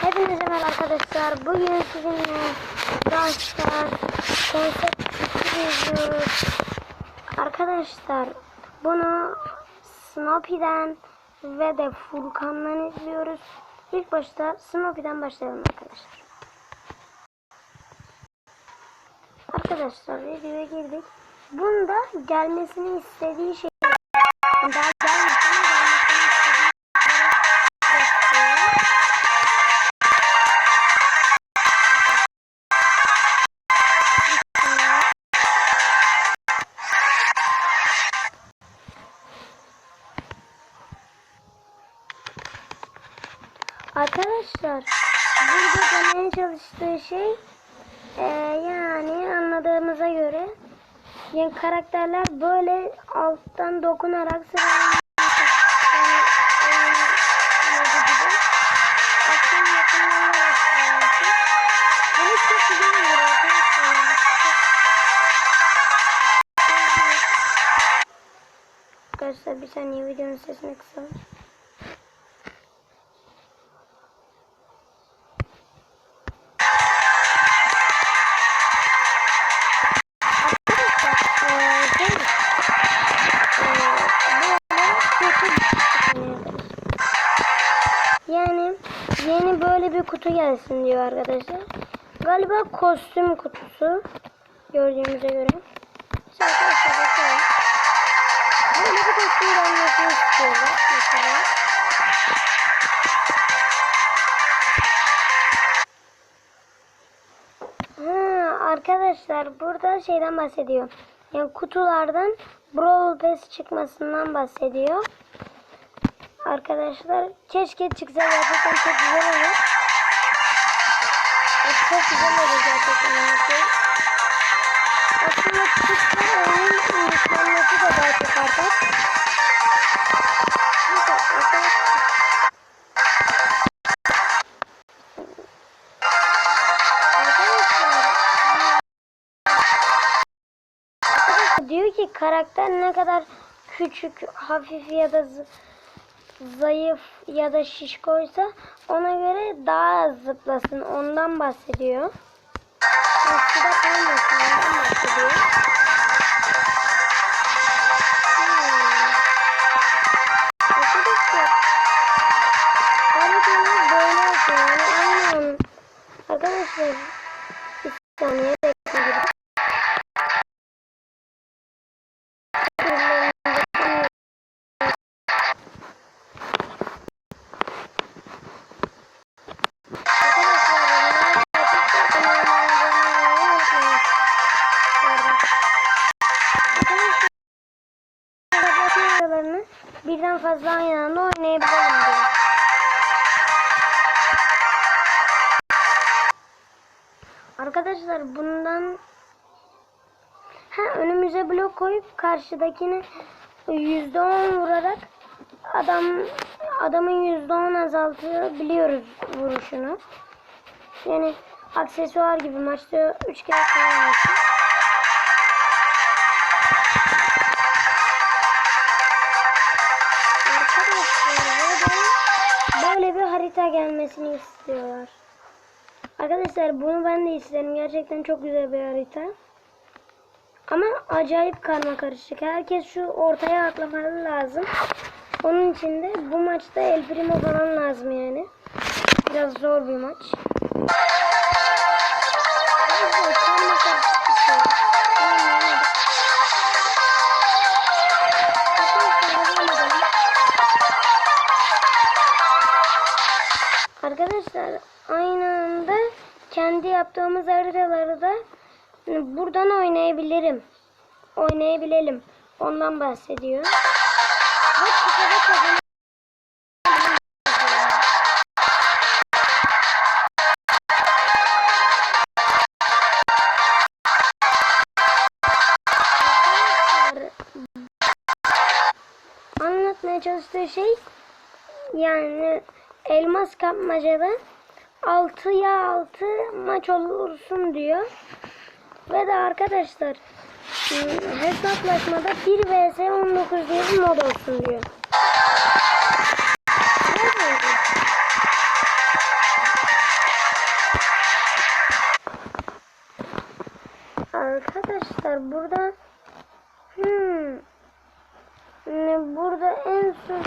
Hepinize merhaba arkadaşlar. Bugün sizinle Brawl konsept. Arkadaşlar bunu Snoopy'den ve de Furkan'dan izliyoruz. İlk başta Snoopy'den başlayalım arkadaşlar. Arkadaşlar videoya girdik. Bunda gelmesini istediği şey daha Arkadaşlar burada demeye çalıştığı şey eee, yani anladığımıza göre yani karakterler böyle alttan dokunarak sıralanıyor. Arkadaşlar bir saniye videonun sesini kısalım. Yeni böyle bir kutu gelsin diyor arkadaşlar. Galiba kostüm kutusu. Gördüğümüze göre. Bakalım. Böyle bir kostüm gelmesini istiyorlar mesela. Ha, arkadaşlar burada şeyden bahsediyor. Yani kutulardan Brawl Pass çıkmasından bahsediyor. Arkadaşlar keşke çıksa gerçekten çok güzel olur. Çok güzel olur gerçekten. yani. Aslında çıksa oyunun yüklenmesi de daha çok artar. Diyor ki karakter ne kadar küçük, hafif ya da zayıf ya da şişkoysa ona göre daha az zıplasın. Ondan bahsediyor. Aslında kalmasın. Ondan bahsediyor. Koyup karşıdakini yüzde on vurarak adam adamın yüzde on azaltabiliyoruz vuruşunu. Yani aksesuar gibi maçta üç kere kullanıyorsun. Böyle bir harita gelmesini istiyorlar. Arkadaşlar bunu ben de isterim. Gerçekten çok güzel bir harita. Ama acayip karma karışık. Herkes şu ortaya atlamaları lazım. Onun için de bu maçta El Primo falan lazım yani. Biraz zor bir maç. Arkadaşlar, aynı anda kendi yaptığımız haritaları da buradan oynayabilirim. Oynayabilelim. Ondan bahsediyor. Anlatmaya çalıştığı şey yani elmas kapmacada 6'ya 6 maç olursun diyor. Ve de arkadaşlar e, hesaplaşmada 1 vs 19 diye bir mod olsun diyor. Arkadaşlar burada hmm, e, burada en son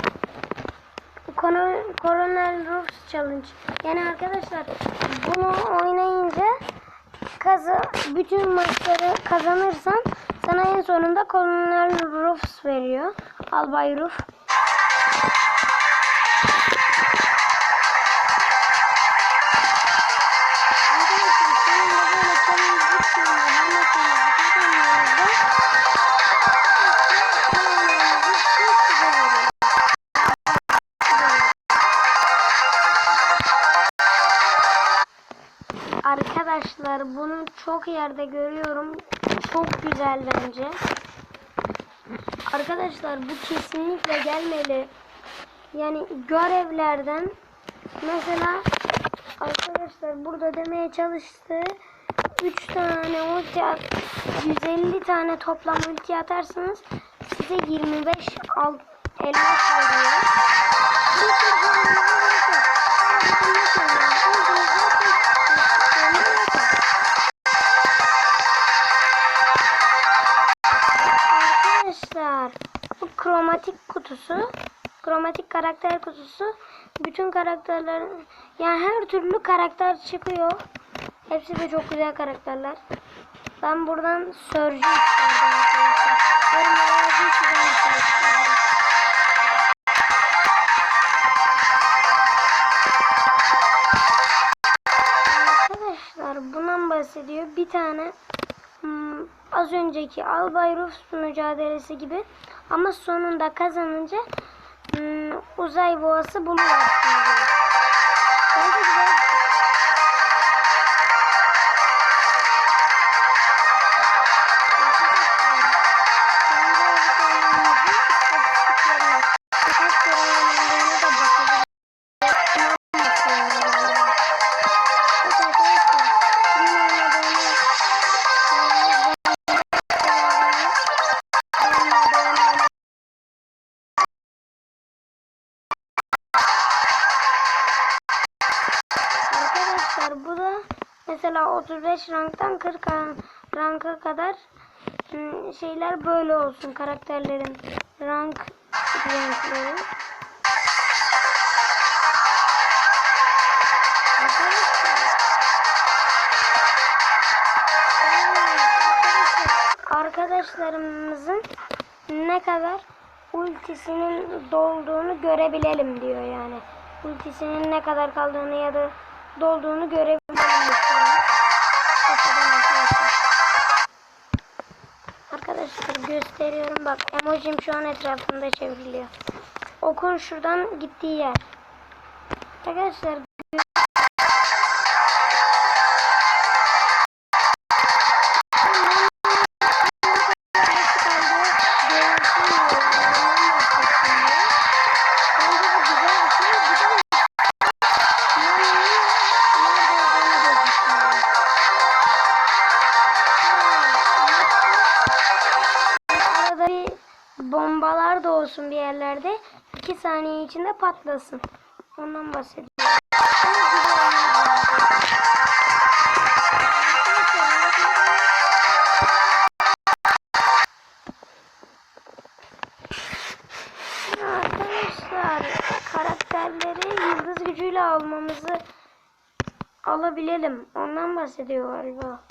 Koronel Rules Challenge. Yani arkadaşlar bunu oynayınca kaza bütün maçları kazanırsan sana en sonunda Colonel Ruffs veriyor. Albay Ruff. Arkadaşlar bunu çok yerde görüyorum. Çok güzel bence. Arkadaşlar bu kesinlikle gelmeli. Yani görevlerden mesela arkadaşlar burada demeye çalıştı. 3 tane ulti at, 150 tane toplam ulti atarsanız size 25 al, elmas veriyor. Kutusu kromatik karakter kutusu bütün karakterlerin yani her türlü karakter çıkıyor. Hepsi de çok güzel karakterler. Ben buradan istiyorum. Arkadaşlar bundan bahsediyor. Bir tane hmm, az önceki Albay Rus mücadelesi gibi ama sonunda kazanınca hmm, uzay boğası diyor. Bence güzel mesela 35 ranktan 40 ran- ranka kadar hmm, şeyler böyle olsun karakterlerin rank renkleri. Arkadaşlar, Arkadaşlarımızın ne kadar ultisinin dolduğunu görebilelim diyor yani. Ultisinin ne kadar kaldığını ya da dolduğunu görebilelim Arkadaşlar gösteriyorum bak emojim şu an etrafında çevriliyor. Okun şuradan gittiği yer. Arkadaşlar olsun bir yerlerde. 2 saniye içinde patlasın. Ondan bahsediyorum. Arkadaşlar karakterleri yıldız gücüyle almamızı alabilelim. Ondan bahsediyor galiba.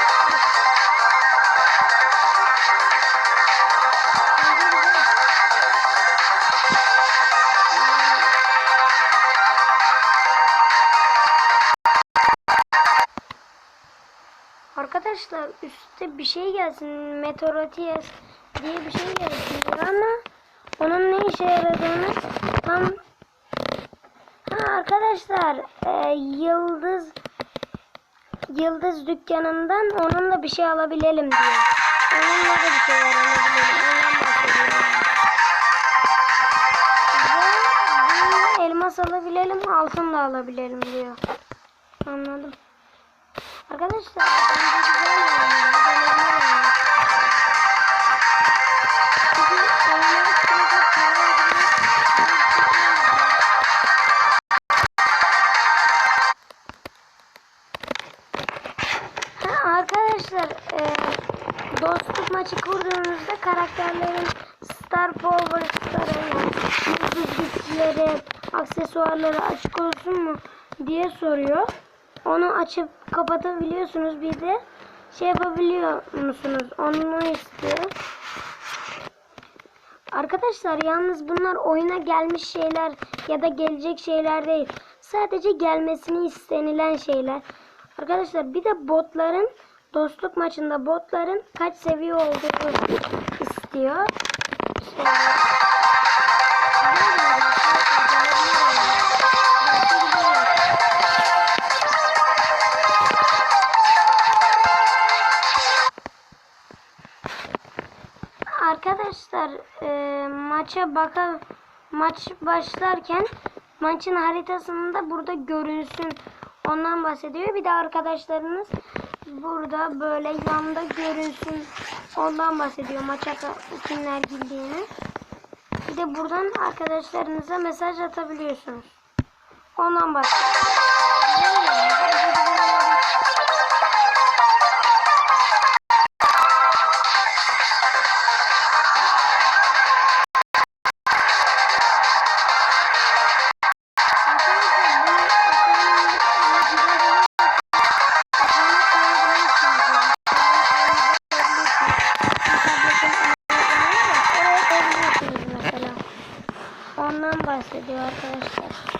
Arkadaşlar üstte bir şey gelsin. Meteorotias diye bir şey gelsin ama onun ne işe yaradığını tam ha, arkadaşlar e, yıldız yıldız dükkanından onunla bir şey alabilelim diyor. Onunla da bir şey alabilelim. Elmas alabilelim, altın da alabilelim diyor. Anladım. Arkadaşlar bence güzel arkadaşlar e, dostluk maçı kurduğunuzda karakterlerin star yani yıldız güçleri, aksesuarları açık olsun mu diye soruyor. Onu açıp kapatabiliyorsunuz. Bir de şey yapabiliyor musunuz? Onu istiyor. Arkadaşlar yalnız bunlar oyuna gelmiş şeyler ya da gelecek şeyler değil. Sadece gelmesini istenilen şeyler. Arkadaşlar bir de botların dostluk maçında botların kaç seviye olduğunu istiyor. Şöyle. Arkadaşlar e, maça baka maç başlarken maçın haritasında burada görünsün ondan bahsediyor. Bir de arkadaşlarınız burada böyle yanda görünsün ondan bahsediyor maça kimler girdiğini. Bir de buradan arkadaşlarınıza mesaj atabiliyorsunuz. Ondan bahsediyor. Ondan bahsediyor arkadaşlar.